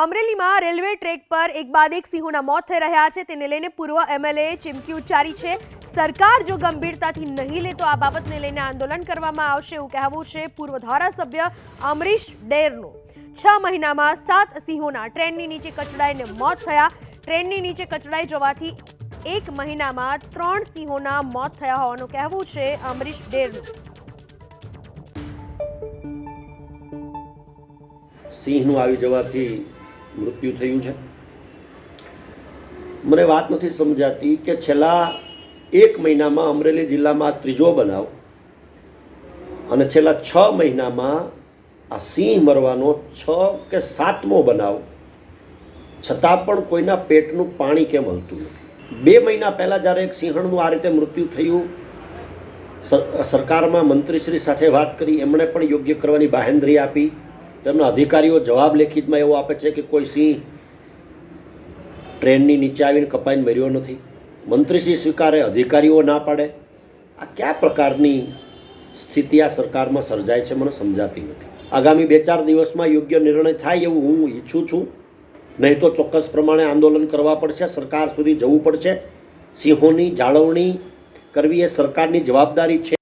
અમરેલીમાં railway track પર એક બાદ એક સિંહોના મોત થઈ રહ્યા છે. તેને લઈને પૂર્વ એમએલએ ચીમકી ઉચ્ચારી છે. સરકાર જો ગંભીરતાથી નહીં લે તો આ બાબતને લઈને આંદોલન કરવામાં આવશે એવું કહેવું છે પૂર્વ ધારાસભ્ય અમરીશ ડેરનું. છ મહિનામાં સાત સિંહોના ટ્રેનની નીચે કચડાઈને મોત થયા. ટ્રેનની નીચે કચડાઈ જવાથી એક મહિનામાં ત્રણ સિંહોના મોત થયા હોવાનું કહેવું છે અમરીશ ડેરનું. સિંહનું આવી જવાથી મૃત્યુ થયું છે. મને વાત નથી સમજાતી કે છેલ્લા એક મહિનામાં અમરેલી જિલ્લામાં ત્રીજો બનાવ અને છેલ્લા છ મહિનામાં આ સિંહ મરવાનો છ કે સાતમો બનાવ છતાં પણ કોઈના પેટનું પાણી કેમ હલતું નથી. બે મહિના પહેલાં જ્યારે એક સિંહણનું આ રીતે મૃત્યુ થયું, સર- સરકારમાં મંત્રીશ્રી સાથે વાત કરી, એમણે પણ યોગ્ય કરવાની બાહેંધરી આપી. તેમના અધિકારીઓ જવાબ લેખિતમાં એવો આપે છે કે કોઈ સિંહ ટ્રેનની નીચે આવીને કપાઈને મર્યો નથી. મંત્રીશ્રી સ્વીકારે, અધિકારીઓ ના પાડે. આ કયા પ્રકારની સ્થિતિ આ સરકારમાં સર્જાય છે મને સમજાતી નથી. આગામી બે ચાર દિવસમાં યોગ્ય નિર્ણય થાય એવું હું ઈચ્છું છું. નહીં તો ચોક્કસ પ્રમાણે આંદોલન કરવા પડશે, સરકાર સુધી જવું પડશે. સિંહોની જાળવણી કરવી એ સરકારની જવાબદારી છે.